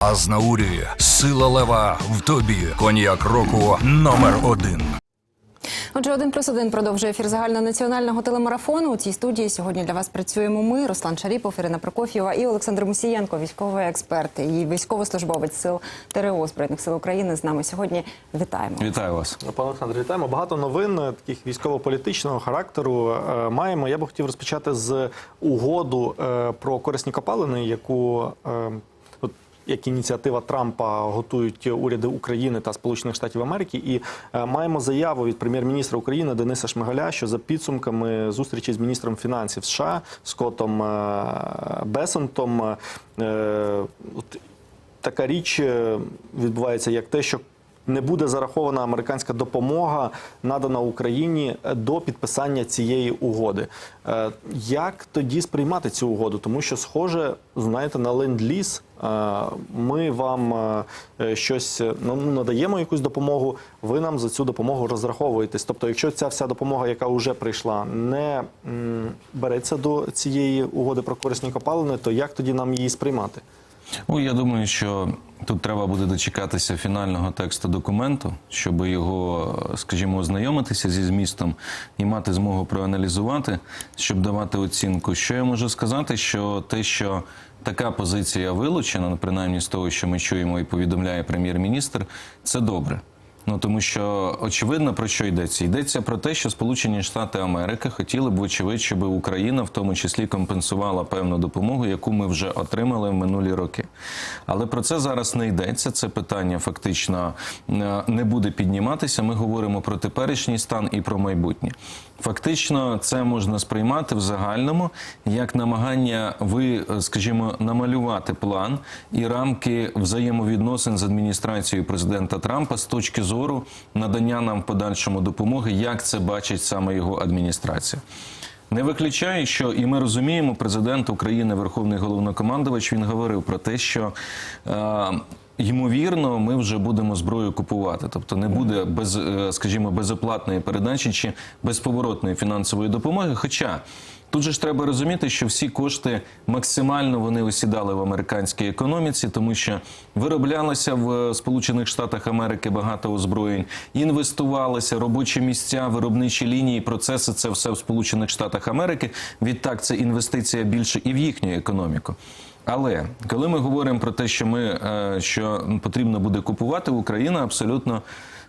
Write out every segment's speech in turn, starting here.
Азнаурі, сила лева в тобі. Коньяк року номер один. Отже, один плюс один продовжує ефір загальнонаціонального телемарафону. У цій студії сьогодні для вас працюємо ми, Руслан Шаріпов, Ірина Прокоф'єва і Олександр Мусієнко, військовий експерт і військовослужбовець сил ТРО Збройних сил України. З нами сьогодні вітаємо. Вітаю вас. Пане Олександре, вітаємо. Багато новин е, таких військово-політичного характеру е, маємо. Я би хотів розпочати з угоду е, про корисні копалини, яку е, як ініціатива Трампа готують уряди України та Сполучених Штатів Америки, і е, маємо заяву від прем'єр-міністра України Дениса Шмигаля, що за підсумками зустрічі з міністром фінансів США Скотом е, Бесентом е, така річ відбувається, як те, що не буде зарахована американська допомога, надана Україні до підписання цієї угоди. Е, Як тоді сприймати цю угоду? Тому що, схоже, знаєте, на ленд-ліз е, ми вам е, щось ну, надаємо якусь допомогу, ви нам за цю допомогу розраховуєтесь. Тобто, якщо ця вся допомога, яка вже прийшла, не береться до цієї угоди про корисні копалини, то як тоді нам її сприймати? Ну, я думаю, що тут треба буде дочекатися фінального тексту документу, щоб його, скажімо, ознайомитися зі змістом і мати змогу проаналізувати, щоб давати оцінку. Що я можу сказати, що те, що така позиція вилучена, принаймні з того, що ми чуємо і повідомляє прем'єр-міністр, це добре. Ну тому що очевидно про що йдеться? Йдеться про те, що Сполучені Штати Америки хотіли б, вочевидь, щоб Україна в тому числі компенсувала певну допомогу, яку ми вже отримали в минулі роки. Але про це зараз не йдеться. Це питання фактично е, не буде підніматися. Ми говоримо про теперішній стан і про майбутнє. Фактично, це можна сприймати в загальному як намагання ви, е, скажімо, намалювати план і рамки взаємовідносин з адміністрацією президента Трампа з точки зору надання нам в подальшому допомоги, як це бачить саме його адміністрація. Не виключаю, що і ми розуміємо, президент України, Верховний головнокомандувач, він говорив про те, що е, ймовірно ми вже будемо зброю купувати, тобто не буде без, е, скажімо, безоплатної передачі чи безповоротної фінансової допомоги. Хоча Тут же ж треба розуміти, що всі кошти максимально вони осідали в американській економіці, тому що вироблялося в Сполучених Штатах Америки багато озброєнь, інвестувалося робочі місця, виробничі лінії, процеси. Це все в Сполучених Штатах Америки. Відтак це інвестиція більше і в їхню економіку. Але коли ми говоримо про те, що ми е, що потрібно буде купувати, Україна абсолютно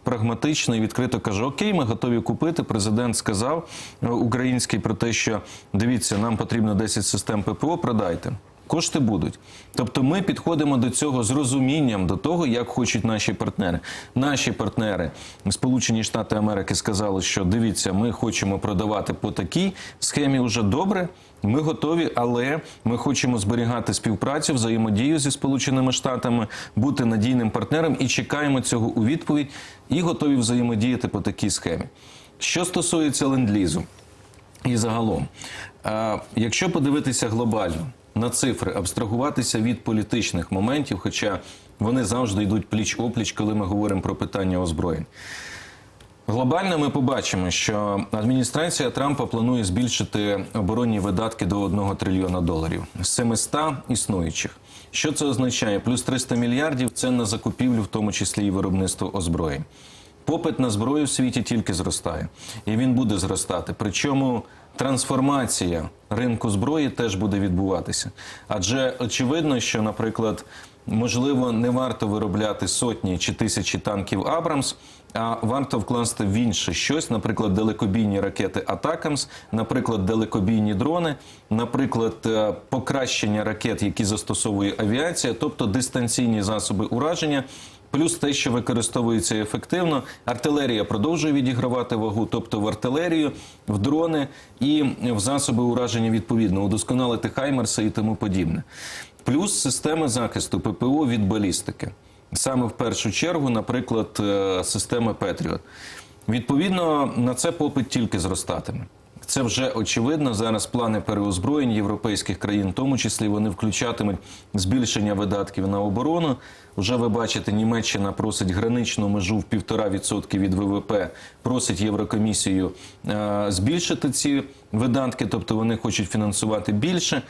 прагматично і відкрито каже: Окей, ми готові купити. Президент сказав е, український про те, що дивіться, нам потрібно 10 систем ППО, продайте. Кошти будуть. Тобто ми підходимо до цього з розумінням до того, як хочуть наші партнери. Наші партнери, Сполучені Штати Америки, сказали, що дивіться, ми хочемо продавати по такій схемі вже добре. Ми готові, але ми хочемо зберігати співпрацю, взаємодію зі Сполученими Штатами, бути надійним партнером і чекаємо цього у відповідь і готові взаємодіяти по такій схемі. Що стосується ленд-лізу і загалом, якщо подивитися глобально на цифри, абстрагуватися від політичних моментів, хоча вони завжди йдуть пліч опліч, коли ми говоримо про питання озброєнь. Глобально ми побачимо, що адміністрація Трампа планує збільшити оборонні видатки до 1 трильйона доларів з 700 існуючих. Що це означає? Плюс 300 мільярдів це на закупівлю, в тому числі і виробництво озброєнь. Попит на зброю в світі тільки зростає, і він буде зростати. Причому трансформація ринку зброї теж буде відбуватися. Адже очевидно, що, наприклад, можливо, не варто виробляти сотні чи тисячі танків Абрамс, а варто вкласти в інше щось, наприклад, далекобійні ракети Атакамс, наприклад, далекобійні дрони, наприклад, е, покращення ракет, які застосовує авіація, тобто дистанційні засоби ураження. Плюс те, що використовується ефективно, артилерія продовжує відігравати вагу, тобто в артилерію, в дрони і в засоби ураження відповідно, удосконалити хаймерси і тому подібне. Плюс системи захисту ППО від балістики. Саме в першу чергу, наприклад, е, системи Петріот. Відповідно, на це попит тільки зростатиме. Це вже очевидно. Зараз плани переозброєнь європейських країн, в тому числі вони включатимуть збільшення видатків на оборону. Вже ви бачите, Німеччина просить граничну межу в 1,5% від ВВП, просить Єврокомісію е, збільшити ці видатки, тобто вони хочуть фінансувати більше.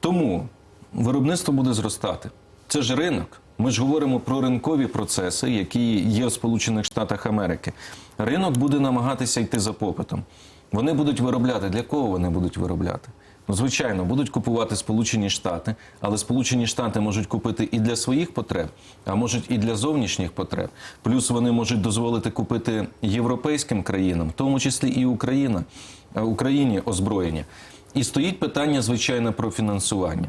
Тому виробництво буде зростати. Це ж ринок. Ми ж говоримо про ринкові процеси, які є в Сполучених Штатах Америки. Ринок буде намагатися йти за попитом. Вони будуть виробляти. Для кого вони будуть виробляти? Ну, звичайно, будуть купувати Сполучені Штати, але Сполучені Штати можуть купити і для своїх потреб, а можуть і для зовнішніх потреб. Плюс вони можуть дозволити купити європейським країнам, в тому числі і Україна, е, Україні озброєння. І стоїть питання, звичайно, про фінансування.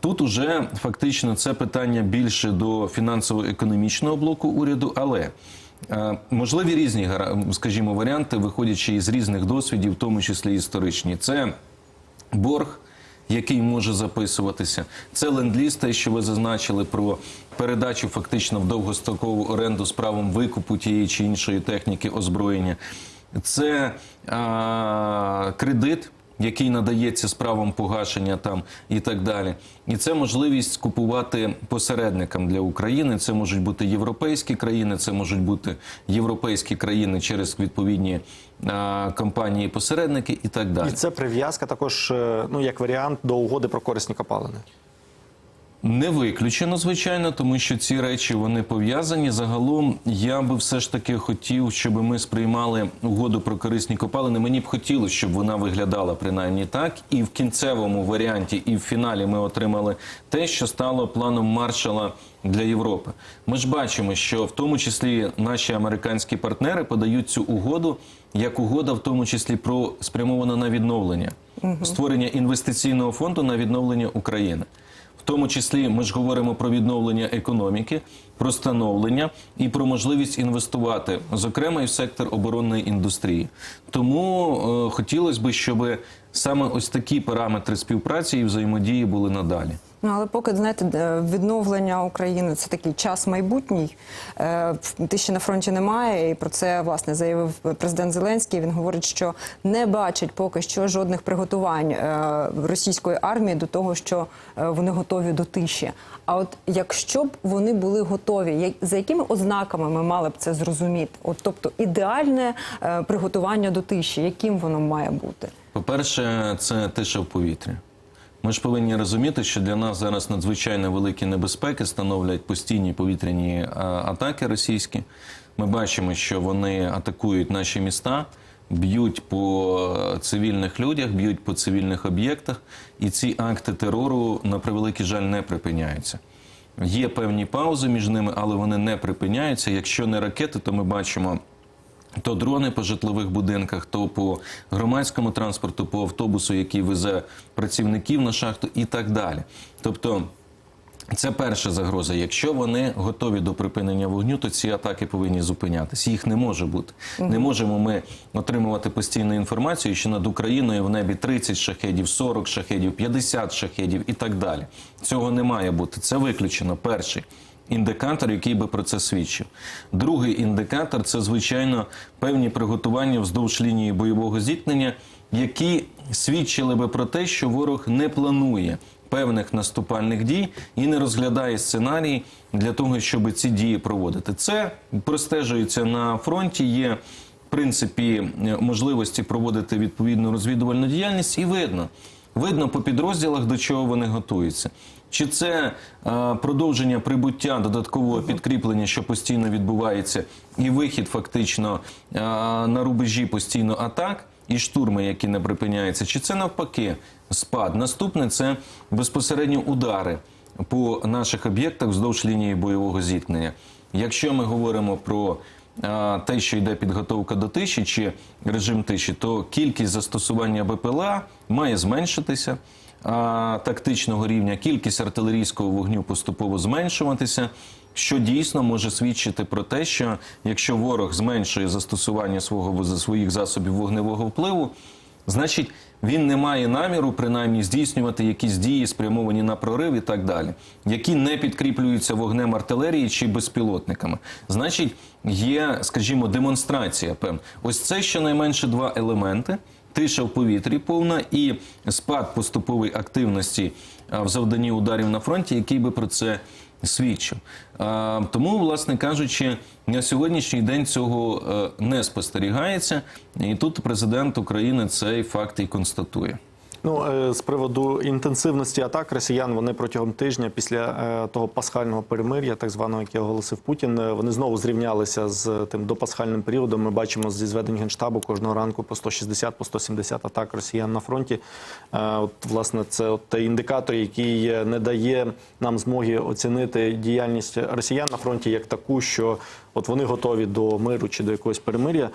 Тут уже фактично це питання більше до фінансово-економічного блоку уряду, але можливі різні, скажімо, варіанти, виходячи із різних досвідів, в тому числі історичні. Це борг, який може записуватися. Це ленд-ліз, те, що ви зазначили про передачу фактично в довгострокову оренду з правом викупу тієї чи іншої техніки озброєння. Це а, кредит. Який надається з правом погашення там і так далі, і це можливість купувати посередникам для України. Це можуть бути європейські країни, це можуть бути європейські країни через відповідні а, компанії-посередники і так далі. І це прив'язка також, е, ну як варіант до угоди про корисні копалини. Не виключено, звичайно, тому що ці речі вони пов'язані. Загалом я би все ж таки хотів, щоб ми сприймали угоду про корисні копалини. Мені б хотілося, щоб вона виглядала принаймні так, і в кінцевому варіанті, і в фіналі ми отримали те, що стало планом маршала для Європи. Ми ж бачимо, що в тому числі наші американські партнери подають цю угоду як угода, в тому числі про спрямована на відновлення створення інвестиційного фонду на відновлення України. Тому числі ми ж говоримо про відновлення економіки, про становлення і про можливість інвестувати, зокрема і в сектор оборонної індустрії. Тому е, хотілося б, щоб саме ось такі параметри співпраці і взаємодії були надалі. Ну, але поки знаєте, відновлення України це такий час майбутній. Е, Тиші на фронті немає, і про це власне заявив президент Зеленський. Він говорить, що не бачить поки що жодних приготувань е, російської армії до того, що е, вони готові до тиші. А от якщо б вони були готові, за якими ознаками ми мали б це зрозуміти? От тобто ідеальне приготування до тиші, яким воно має бути? По-перше, це тиша в повітрі. Ми ж повинні розуміти, що для нас зараз надзвичайно великі небезпеки становлять постійні повітряні атаки російські. Ми бачимо, що вони атакують наші міста, б'ють по е, цивільних людях, б'ють по цивільних об'єктах, і ці акти терору, на превеликий жаль, не припиняються. Є певні паузи між ними, але вони не припиняються. Якщо не ракети, то ми бачимо то дрони по житлових будинках, то по громадському транспорту, по автобусу, який везе працівників на шахту, і так далі. Тобто. Це перша загроза. Якщо вони готові до припинення вогню, то ці атаки повинні зупинятися. Їх не може бути. Не можемо ми отримувати постійну інформацію, що над Україною в небі 30 шахедів, 40 шахедів, 50 шахедів і так далі. Цього не має бути. Це виключено. Перший індикатор, який би про це свідчив. Другий індикатор це звичайно певні приготування вздовж лінії бойового зіткнення, які свідчили би про те, що ворог не планує певних наступальних дій і не розглядає сценарій для того, щоб ці дії проводити. Це простежується на фронті. Є в принципі можливості проводити відповідну розвідувальну діяльність, і видно. Видно по підрозділах, до чого вони готуються. Чи це е, продовження прибуття додаткового підкріплення, що постійно відбувається, і вихід фактично е, на рубежі постійно атак і штурми, які не припиняються, чи це навпаки спад? Наступне це безпосередньо удари по наших об'єктах вздовж лінії бойового зіткнення. Якщо ми говоримо про а, те, що йде підготовка до тиші чи режим тиші, то кількість застосування БПЛА має зменшитися тактичного рівня, кількість артилерійського вогню поступово зменшуватися, що дійсно може свідчити про те, що якщо ворог зменшує застосування свого своїх засобів вогневого впливу, значить він не має наміру принаймні здійснювати якісь дії, спрямовані на прорив і так далі, які не підкріплюються вогнем артилерії чи безпілотниками. Значить, є, скажімо, демонстрація. Ось це щонайменше два елементи. Тиша в повітрі повна і спад поступової активності в завданні ударів на фронті, який би про це свідчив. Тому, власне кажучи, на сьогоднішній день цього е, не спостерігається, і тут президент України цей факт і констатує. Ну, е, з приводу інтенсивності атак росіян, вони протягом тижня після е, того пасхального перемир'я, так званого, яке оголосив Путін, е, вони знову зрівнялися з тим допасхальним періодом. Ми бачимо зі зведень генштабу кожного ранку по 160 по 170 атак росіян на фронті. От власне це от індикатор, який не дає нам змоги оцінити діяльність росіян на фронті як таку, що от вони готові до миру чи до якогось перемир'я.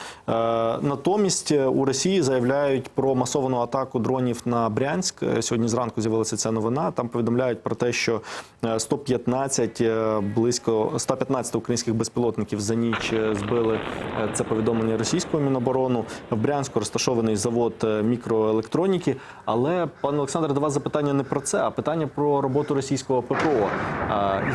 Натомість у Росії заявляють про масовану атаку дронів на Брянськ. Е, Сьогодні зранку з'явилася ця новина. Там повідомляють про те, що е, 115 е, близько 115 українських безпілотників за ніч е, збили. Е, Це повідомлення російського міноборону. В Брянську розташований завод е, мікроелектроніки. Але пане Олександр, до вас запитання не про це, а питання про роботу російського ППО.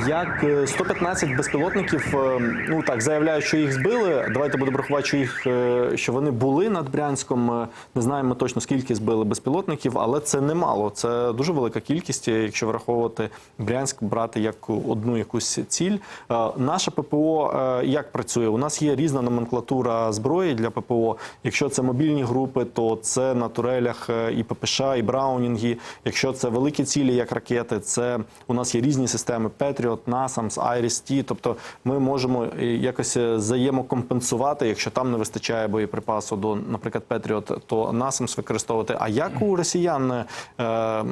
Як е, 115 безпілотників, е, ну так заявляють, що їх збили. Давайте будемо рахувати, що їх е, що вони були над Брянськом. Е, Не знаємо точно скільки збили безпілотників, але це немало. Це дуже велика кількість, якщо враховувати Брянськ, брати як одну якусь ціль. Е, Наше ППО е, як працює? У нас є різна номенклатура зброї для ППО. Якщо це мобільні групи, то це на турелях е, і ППШ, і Браунінги. Якщо це великі цілі, як ракети, це у нас є різні системи Patriot, NASAMS, IRIS-T. Тобто ми можемо якось взаємокомпенсувати, якщо там не вистачає боєприпасу до, наприклад, Patriot, то NASAMS використовувати. А як у росіян е,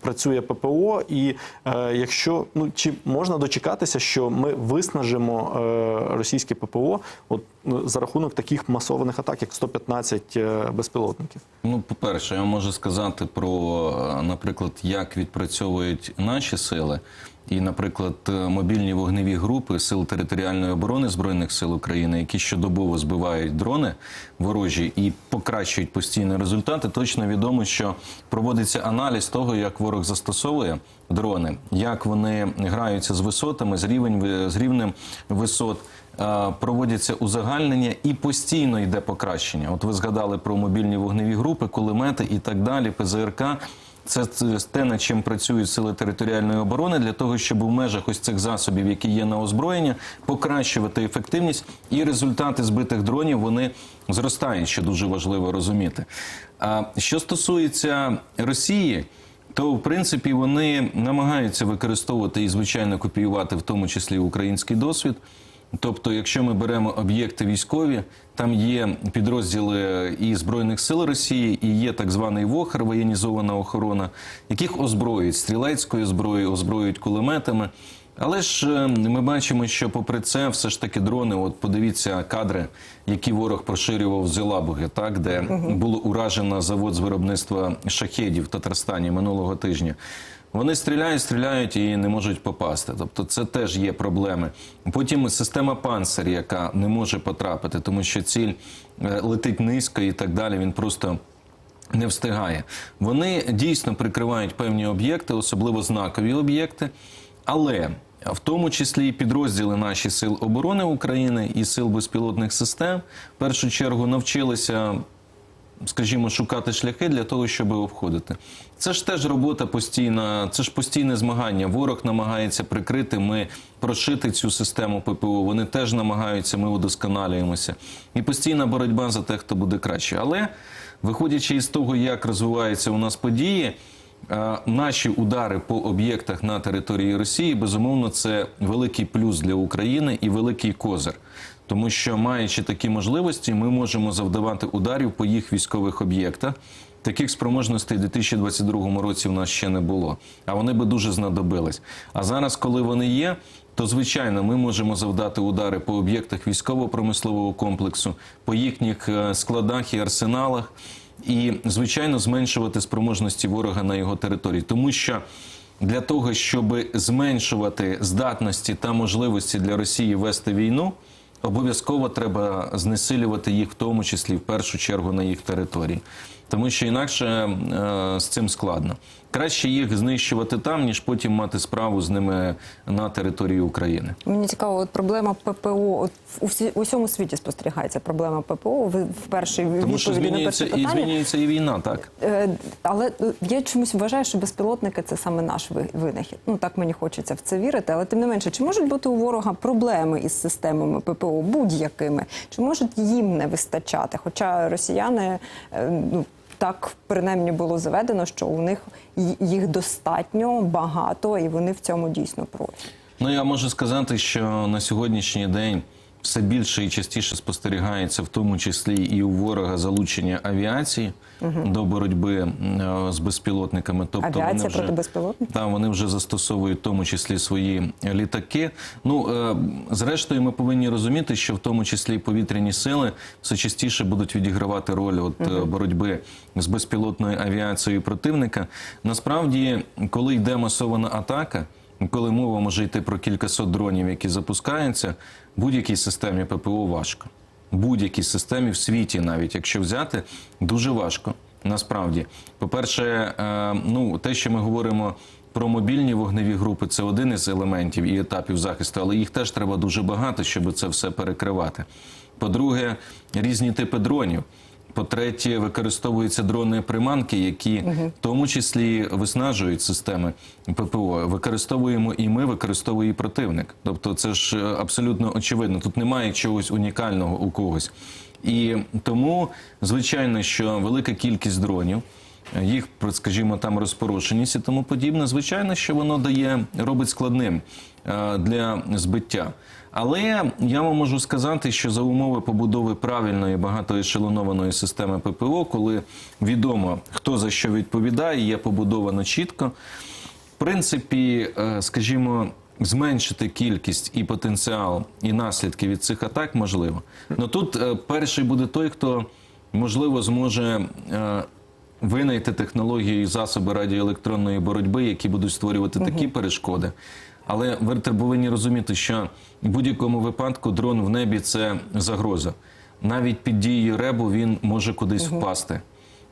працює ППО? І е, якщо ну чи можна дочекатися, що ми виснажимо е, російське ППО, от ну, за рахунок таких масованих атак, як 115 е, безпілотників? Ну, по-перше, я можу сказати про, наприклад, як відпрацьовують наші сили. І, наприклад, е, мобільні вогневі групи Сил територіальної оборони Збройних сил України, які щодобово збивають дрони ворожі і покращують постійні результати, точно відомо, що проводиться аналіз того, як ворог застосовує дрони, як вони граються з висотами, з рівень з рівнем висот. Е, Проводяться узагальнення і постійно йде покращення. От ви згадали про мобільні вогневі групи, кулемети і так далі, ПЗРК. Це те, над чим працюють сили територіальної оборони для того, щоб у межах ось цих засобів, які є на озброєння, покращувати ефективність і результати збитих дронів вони зростають, що дуже важливо розуміти. А що стосується Росії. То в принципі вони намагаються використовувати і звичайно копіювати, в тому числі український досвід. Тобто, якщо ми беремо об'єкти військові, там є підрозділи і збройних сил Росії, і є так званий ВОХР, воєнізована охорона, яких озброюють стрілецькою зброєю, озброюють кулеметами. Але ж е, ми бачимо, що попри це, все ж таки дрони. От подивіться кадри, які ворог поширював з Елабуги, так де було уражено завод з виробництва шахедів в Татарстані минулого тижня. Вони стріляють, стріляють і не можуть попасти. Тобто це теж є проблеми. Потім система панцир, яка не може потрапити, тому що ціль е, летить низько і так далі. Він просто не встигає. Вони дійсно прикривають певні об'єкти, особливо знакові об'єкти, але в тому числі і підрозділи наші сил оборони України і сил безпілотних систем в першу чергу навчилися скажімо, шукати шляхи для того, щоб обходити. Це ж теж робота постійна, це ж постійне змагання. Ворог намагається прикрити, ми прошити цю систему ППО. Вони теж намагаються, ми удосконалюємося. І постійна боротьба за те, хто буде краще. Але виходячи із того, як розвиваються у нас події. е, Наші удари по об'єктах на території Росії безумовно це великий плюс для України і великий козир. Тому що, маючи такі можливості, ми можемо завдавати ударів по їх військових об'єктах. Таких спроможностей у 2022 році в нас ще не було, а вони би дуже знадобились. А зараз, коли вони є, то звичайно ми можемо завдати удари по об'єктах військово-промислового комплексу, по їхніх е, складах і арсеналах, і звичайно зменшувати спроможності ворога на його території, тому що. Для того щоб зменшувати здатності та можливості для Росії вести війну, обов'язково треба знесилювати їх, в тому числі в першу чергу на їх території, тому що інакше е, з цим складно. Краще їх знищувати там, ніж потім мати справу з ними на території України. Мені цікаво, от проблема ППО. От у всі у всьому світі спостерігається проблема ППО. Ви в першій Тому що змінюється і змінюється і війна, так. Е, Але е, я чомусь вважаю, що безпілотники це саме наш ви- винахід. Ну так мені хочеться в це вірити. Але тим не менше, чи можуть бути у ворога проблеми із системами ППО будь-якими? Чи можуть їм не вистачати? Хоча росіяни е, ну. Так принаймні було заведено, що у них їх достатньо багато, і вони в цьому дійсно профі. Ну я можу сказати, що на сьогоднішній день все більше і частіше спостерігається, в тому числі і у ворога залучення авіації до боротьби з безпілотниками. Тобто Авіація вони вже, проти безпілотників? Та, вони вже застосовують в тому числі свої літаки. Ну е, зрештою, ми повинні розуміти, що в тому числі повітряні сили все частіше будуть відігравати роль от е, боротьби з безпілотною авіацією противника. Насправді, коли йде масована атака. Коли мова може йти про кількасот дронів, які запускаються, будь-якій системі ППО важко. Будь-якій системі в світі, навіть якщо взяти, дуже важко. Насправді, по-перше, е, ну те, що ми говоримо про мобільні вогневі групи, це один із елементів і етапів захисту, але їх теж треба дуже багато, щоб це все перекривати. По-друге, різні типи дронів. По-третє, використовуються дрони приманки, які в тому числі виснажують системи ППО. Використовуємо і ми, використовує і противник. Тобто, це ж е, абсолютно очевидно. Тут немає чогось унікального у когось. І тому, звичайно, що велика кількість дронів. Їх, скажімо, там розпорошеність і тому подібне. Звичайно, що воно дає робить складним е, для збиття. Але я вам можу сказати, що за умови побудови правильної багатоешелонованої системи ППО, коли відомо хто за що відповідає, є побудовано чітко. В принципі, е, скажімо, зменшити кількість і потенціал, і наслідки від цих атак можливо. Но тут е, перший буде той, хто можливо зможе. Винайти технології і засоби радіоелектронної боротьби, які будуть створювати такі перешкоди. Але ви повинні розуміти, що в будь-якому випадку дрон в небі це загроза. Навіть під дією ребу він може кудись впасти.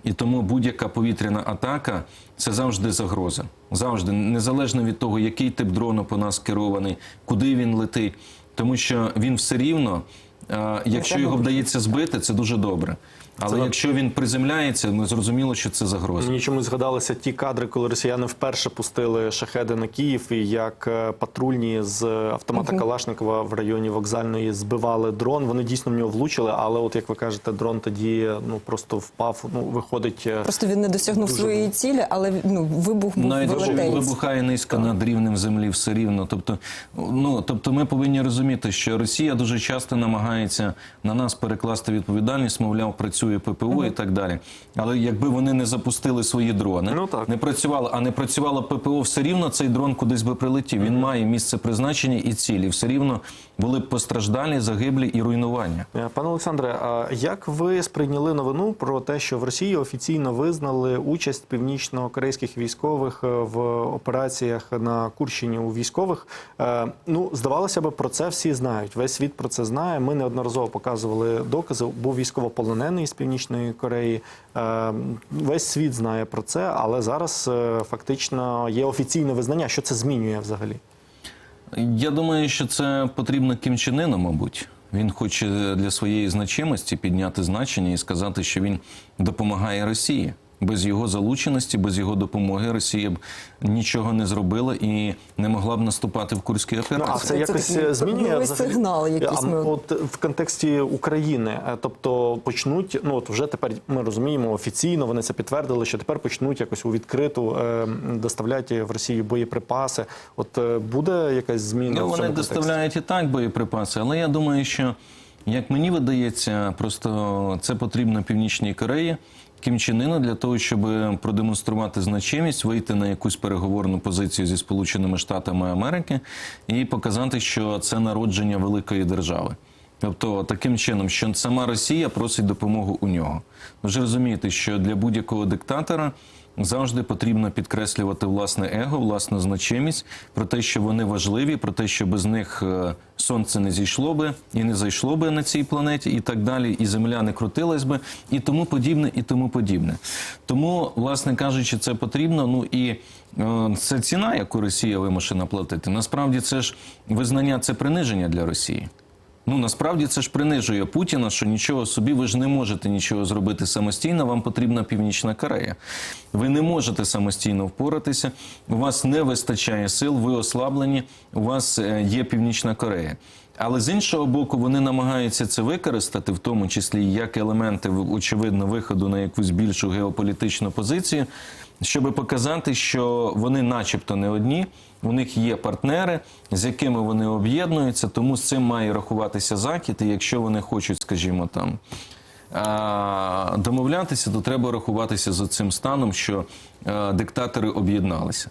І тому будь-яка повітряна атака це завжди загроза. Завжди, незалежно від того, який тип дрону по нас керований, куди він летить. Тому що він все рівно, е, якщо його вдається збити, це дуже добре. Але Це- якщо він приземляється, ну зрозуміло, що це загроза. Мені чомусь згадалися ті кадри, коли росіяни вперше пустили шахеди на Київ, і як е, патрульні з автомата Калашникова в районі вокзальної збивали дрон. Вони дійсно в нього влучили, але от як ви кажете, дрон тоді ну просто впав. Ну виходить. е, Просто він не досягнув Дуже своєї цілі, але ну вибух був Навіть він вибухає низько над рівнем землі, все рівно. Тобто, ну тобто, ми повинні розуміти, що Росія дуже часто намагається на нас перекласти відповідальність, мовляв, працює ППО і так далі. Але якби вони не запустили свої дрони, Ну, так. не працювало, а не працювало ППО, все рівно цей дрон кудись би прилетів. Він має місце призначення і цілі. Все рівно були б постраждалі, загиблі і руйнування. Е, Пане Олександре, а як ви сприйняли новину про те, що в Росії офіційно визнали участь північно-корейських військових е, в операціях на Курщині у військових? Е, Ну, здавалося б, про це всі знають. Весь світ про це знає. Ми неодноразово показували докази. Був військовополонений з Північної Кореї. Е, Весь світ знає про це, але зараз е, фактично є офіційне визнання. Що це змінює взагалі? Я думаю, що це потрібно Кім Чен Іну, мабуть. Він хоче для своєї значимості підняти значення і сказати, що він допомагає Росії. Без його залученості, без його допомоги Росія б нічого не зробила і не могла б наступати в курській Ну, операції. а це Це якось такий е, змінює взагалі? сигнал якийсь ми- от в контексті України, е, тобто почнуть, ну от вже тепер ми розуміємо офіційно, вони це підтвердили, що тепер почнуть якось у відкриту е, доставляти в Росію боєприпаси. От е, буде якась зміна? Ну, в вони цьому контексті? доставляють і так боєприпаси, але я думаю, що як мені видається, просто це потрібно Північній Кореї. Кім Чен Іна для того, щоб продемонструвати значимість, вийти на якусь переговорну позицію зі Сполученими Штатами Америки і показати, що це народження великої держави. Тобто таким чином, що сама Росія просить допомогу у нього. Ви ж розумієте, що для будь-якого диктатора завжди потрібно підкреслювати власне его, власну значимість про те, що вони важливі, про те, що без них е, сонце не зійшло би і не зайшло би на цій планеті, і так далі, і земля не крутилась би, і тому подібне, і тому подібне. Тому, власне кажучи, це потрібно. Ну і е, це ціна, яку Росія вимушена платити. Насправді це ж визнання, це приниження для Росії. Ну насправді це ж принижує Путіна, що нічого собі, ви ж не можете нічого зробити самостійно. Вам потрібна Північна Корея. Ви не можете самостійно впоратися. У вас не вистачає сил, ви ослаблені. У вас е, є Північна Корея. Але з іншого боку, вони намагаються це використати, в тому числі як елементи, очевидно, виходу на якусь більшу геополітичну позицію, щоб показати, що вони, начебто, не одні. У них є партнери, з якими вони об'єднуються, тому з цим має рахуватися захід. І якщо вони хочуть, скажімо, там домовлятися, то треба рахуватися за цим станом, що е, диктатори об'єдналися.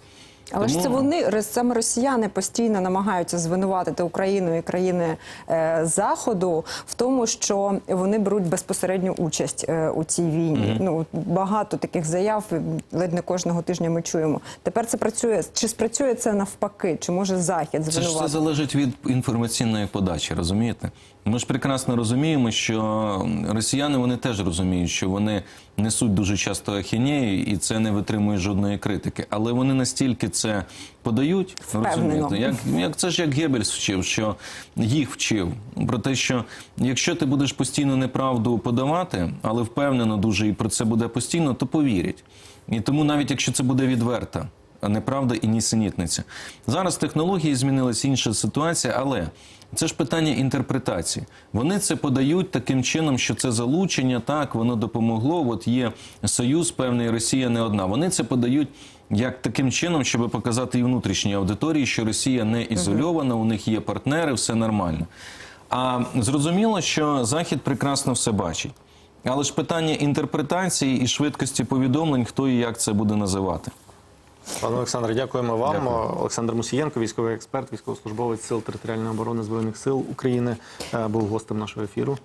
Але ж це вони саме росіяни постійно намагаються звинуватити Україну і країни е, Заходу в тому, що вони беруть безпосередню участь е, у цій війні. Ну багато таких заяв ледь не кожного тижня ми чуємо. Тепер це працює. Чи спрацює це навпаки? Чи може захід Це ж звинуватити? залежить від інформаційної подачі, розумієте? Ми ж прекрасно розуміємо, що росіяни вони теж розуміють, що вони несуть дуже часто ахінею, і це не витримує жодної критики. Але вони настільки це подають, розумієте, як, як це ж як Геббельс вчив, що їх вчив про те, що якщо ти будеш постійно неправду подавати, але впевнено дуже і про це буде постійно, то повірять. І тому навіть якщо це буде відверта а неправда і нісенітниця. Зараз технології змінилися, інша ситуація, але це ж питання інтерпретації. Вони це подають таким чином, що це залучення, так воно допомогло. От є союз певний, Росія не одна. Вони це подають. Як таким чином, щоб показати і внутрішній аудиторії, що Росія не ізольована, у них є партнери, все нормально. А зрозуміло, що Захід прекрасно все бачить. Але ж питання інтерпретації і швидкості повідомлень, хто і як це буде називати. Пане Олександре, дякуємо вам. Олександр Мусієнко, військовий експерт, військовослужбовець Сил територіальної оборони Збройних сил України, е, був гостем нашого ефіру.